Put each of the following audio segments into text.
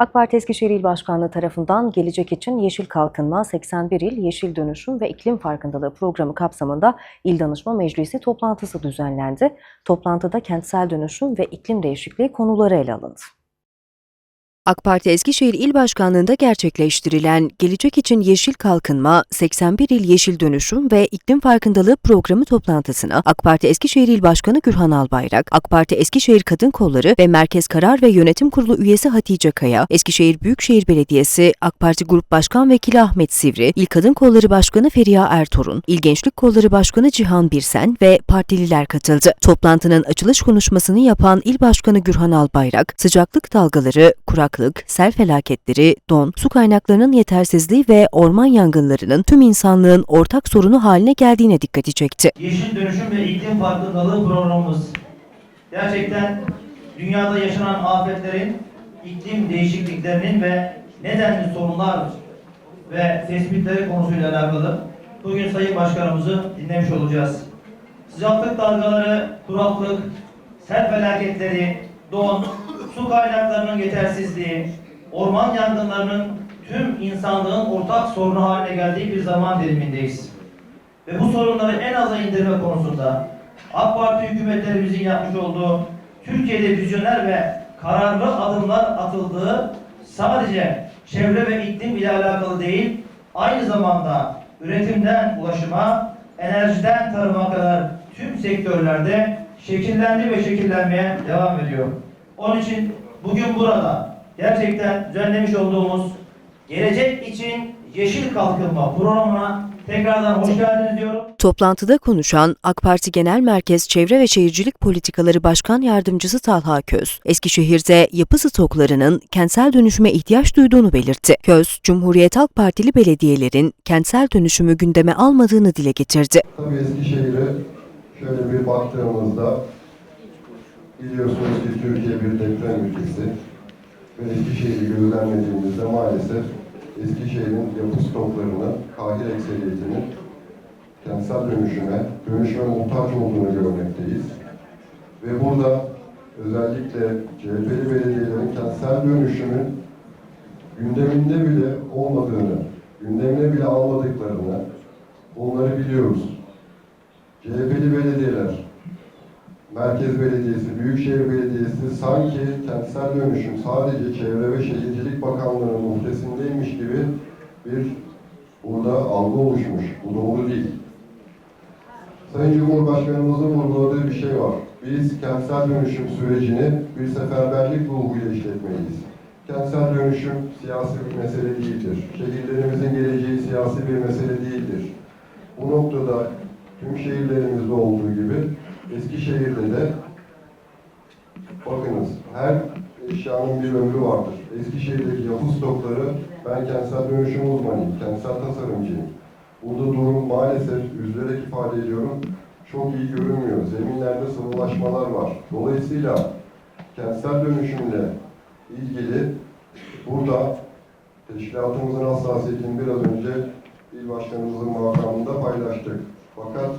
AK Parti Eskişehir İl Başkanlığı tarafından gelecek için Yeşil Kalkınma, 81 İl Yeşil Dönüşüm ve İklim Farkındalığı programı kapsamında İl Danışma Meclisi toplantısı düzenlendi. Toplantıda kentsel dönüşüm ve iklim değişikliği konuları ele alındı. AK Parti Eskişehir İl Başkanlığı'nda gerçekleştirilen Gelecek için Yeşil Kalkınma, 81 İl Yeşil Dönüşüm ve İklim Farkındalığı Programı toplantısına AK Parti Eskişehir İl Başkanı Gürhan Albayrak, AK Parti Eskişehir Kadın Kolları ve Merkez Karar ve Yönetim Kurulu üyesi Hatice Kaya, Eskişehir Büyükşehir Belediyesi AK Parti Grup Başkan Vekili Ahmet Sivri, İl Kadın Kolları Başkanı Feriha Ertorun, İl Gençlik Kolları Başkanı Cihan Birsen ve partililer katıldı. Toplantının açılış konuşmasını yapan İl Başkanı Gürhan Albayrak, sıcaklık dalgaları, kuraklık, sel felaketleri, don, su kaynaklarının yetersizliği ve orman yangınlarının tüm insanlığın ortak sorunu haline geldiğine dikkati çekti. Yeşil Dönüşüm ve İklim Farkındalığı programımız gerçekten dünyada yaşanan afetlerin, iklim değişikliklerinin ve nedenli sorunlar ve tespitleri konusuyla alakalı bugün Sayın Başkanımızı dinlemiş olacağız. Sıcaklık dalgaları, kuraklık, sel felaketleri, don, su kaynaklarının yetersizliği, orman yangınlarının tüm insanlığın ortak sorunu haline geldiği bir zaman dilimindeyiz ve bu sorunları en aza indirme konusunda AK Parti hükümetlerimizin yapmış olduğu Türkiye'de vizyoner ve kararlı adımlar atıldığı sadece çevre ve iklim ile alakalı değil, aynı zamanda üretimden ulaşıma, enerjiden tarıma kadar tüm sektörlerde şekillendi ve şekillenmeye devam ediyor. Onun için bugün burada gerçekten düzenlemiş olduğumuz Gelecek için Yeşil Kalkınma programına tekrardan hoş geldiniz diyorum. Toplantıda konuşan AK Parti Genel Merkez Çevre ve Şehircilik Politikaları Başkan Yardımcısı Talha Köz, Eskişehir'de yapı stoklarının kentsel dönüşüme ihtiyaç duyduğunu belirtti. Köz, Cumhuriyet Halk Partili belediyelerin kentsel dönüşümü gündeme almadığını dile getirdi. Tabii Eskişehir'e şöyle bir baktığımızda biliyorsunuz ki Türkiye bir deprem ülkesi ve Eskişehir'i gözlemlediğimizde maalesef Eskişehir'in yapı stoklarının kahir ekseriyetinin kentsel dönüşüme, dönüşüme muhtaç olduğunu görmekteyiz. Ve burada özellikle CHP'li belediyelerin kentsel dönüşümün gündeminde bile olmadığını, gündemine bile almadıklarını bunları biliyoruz. CHP'li belediyeler, Merkez Belediyesi, Büyükşehir Belediyesi sanki kentsel dönüşüm sadece Çevre ve Şehircilik Bakanlığı'nın muhtesindeymiş gibi bir burada algı oluşmuş. Bu doğru değil. Sayın Cumhurbaşkanımızın vurguladığı bir şey var. Biz kentsel dönüşüm sürecini bir seferberlik ruhuyla işletmeliyiz. Kentsel dönüşüm siyasi bir mesele değildir. Şehirlerimizin geleceği siyasi bir mesele değildir. Bu noktada tüm şehirlerimizde olduğu gibi Eskişehir'de de bakınız her eşyanın bir ömrü vardır. Eskişehir'deki yapı stokları ben kentsel dönüşüm uzmanıyım, kentsel tasarımcıyım. Burada durum maalesef üzülerek ifade ediyorum çok iyi görünmüyor. Zeminlerde sıvılaşmalar var. Dolayısıyla kentsel dönüşümle ilgili burada teşkilatımızın hassasiyetini biraz önce il başkanımızın makamında paylaştık. Fakat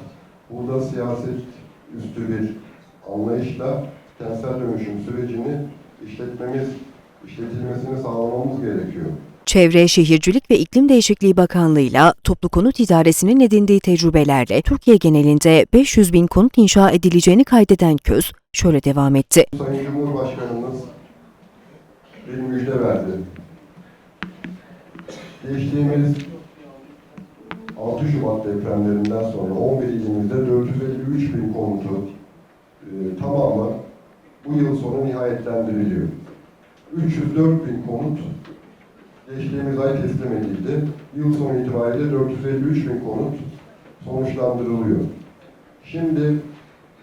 burada siyaset üstü bir anlayışla kentsel dönüşüm sürecini işletmemiz, işletilmesini sağlamamız gerekiyor. Çevre, Şehircilik ve İklim Değişikliği Bakanlığı'yla Toplu Konut İdaresi'nin edindiği tecrübelerle Türkiye genelinde 500 bin konut inşa edileceğini kaydeden Köz şöyle devam etti. Sayın Cumhurbaşkanımız bir müjde verdi. Geçtiğimiz 6 Şubat depremlerinden sonra 11 ilimizde 453 bin konutu e, tamamı bu yıl sonu nihayetlendiriliyor. 304 bin konut geçtiğimiz ay teslim edildi. Yıl sonu itibariyle 453 bin konut sonuçlandırılıyor. Şimdi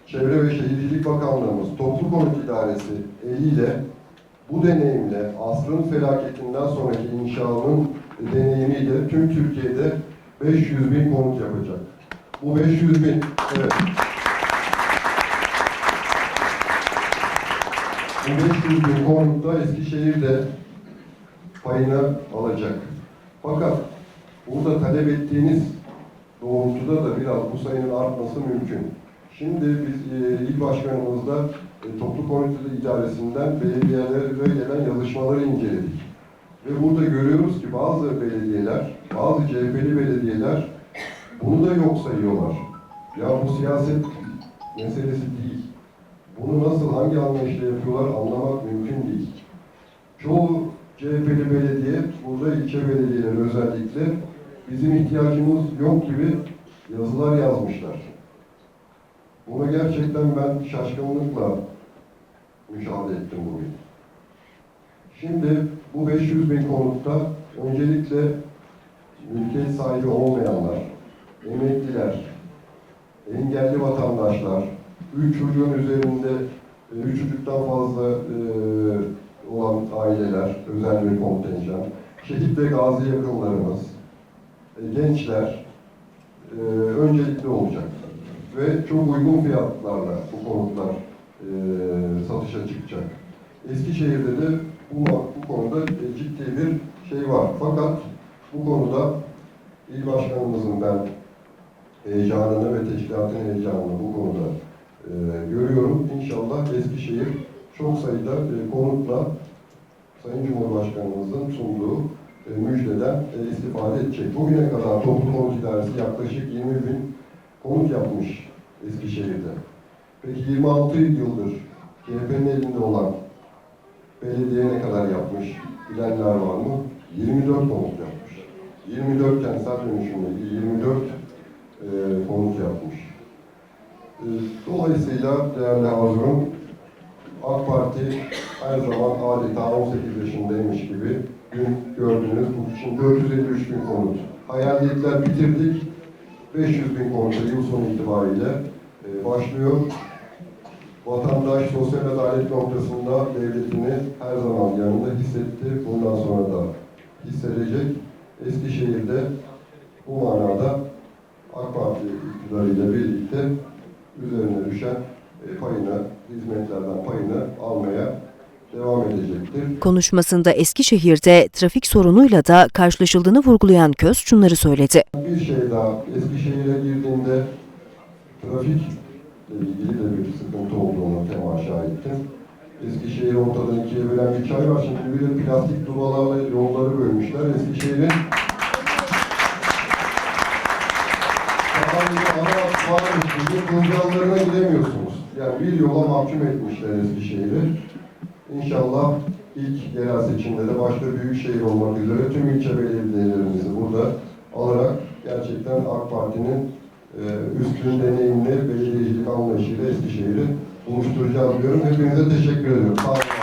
Çevre ve Şehircilik Bakanlığımız Toplu Konut İdaresi eliyle bu deneyimle asrın felaketinden sonraki inşanın deneyimiyle tüm Türkiye'de 500 bin konut yapacak. Bu 500 bin, evet. Bu 500 bin konutta Eskişehir'de payını alacak. Fakat burada talep ettiğiniz doğrultuda da biraz bu sayının artması mümkün. Şimdi biz e, il başkanımızla e, toplu konut idaresinden belediyelere gelen yazışmaları inceledik. Ve burada görüyoruz ki bazı belediyeler, bazı CHP'li belediyeler bunu da yok sayıyorlar. Ya bu siyaset meselesi değil. Bunu nasıl, hangi anlayışla yapıyorlar anlamak mümkün değil. Çoğu CHP'li belediye, burada ilçe belediyeleri özellikle bizim ihtiyacımız yok gibi yazılar yazmışlar. Buna gerçekten ben şaşkınlıkla müşahede ettim bugün. Şimdi bu 500 bin konutta öncelikle mülkiyet sahibi olmayanlar, emekliler, engelli vatandaşlar, üç çocuğun üzerinde, e, üç çocuktan fazla e, olan aileler, özel bir kontenjan, şehit ve gazi yakınlarımız, e, gençler e, öncelikli olacak. Ve çok uygun fiyatlarla bu konutlar e, satışa çıkacak. Eskişehir'de de bu, bu konuda e, ciddi bir şey var. Fakat bu konuda İl Başkanımızın ben heyecanını ve teşkilatın heyecanını bu konuda e, görüyorum. İnşallah Eskişehir çok sayıda e, konutla Sayın Cumhurbaşkanımızın sunduğu e, müjdeden e, istifade edecek. Bugüne kadar toplu konut idaresi yaklaşık 20 bin konut yapmış Eskişehir'de. Peki 26 yıldır CHP'nin elinde olan belediye ne kadar yapmış? Bilenler var mı? 24 konut yapmış. 24 kentsel dönüşümle 24 e, konut yapmış. E, dolayısıyla değerli hazurum, AK Parti her zaman adeta 18 yaşındaymış gibi dün gördüğünüz bu için 453 bin konut. Hayaliyetler bitirdik. 500 bin konut yıl sonu itibariyle e, başlıyor. Vatandaş sosyal adalet noktasında devletini her zaman yanında hissetti. Bundan sonra da hissedecek. Eskişehir'de bu manada AK Parti iktidarıyla birlikte üzerine düşen e, payını, hizmetlerden payını almaya devam edecektir. Konuşmasında Eskişehir'de trafik sorunuyla da karşılaşıldığını vurgulayan Köz şunları söyledi. Bir şey daha, Eskişehir'e girdiğimde trafikle ilgili de bir sıkıntı olduğunu temaşa ettim. Eskişehir ortadan ikiye bölen bir çay var. Şimdi bir de plastik duvalarla yolları bölmüşler. Eskişehir'in Sapanlı'da ana varmış gibi kumsallarına gidemiyorsunuz. Yani bir yola mahkum etmişler Eskişehir'i. İnşallah ilk yerel seçimde de başta büyük şehir olmak üzere tüm ilçe belediyelerimizi burada alarak gerçekten AK Parti'nin e, üstün deneyimli belediyecilik anlayışıyla Eskişehir'i buluşturacağız diyorum. Hepinize teşekkür ediyorum. Sağ olun.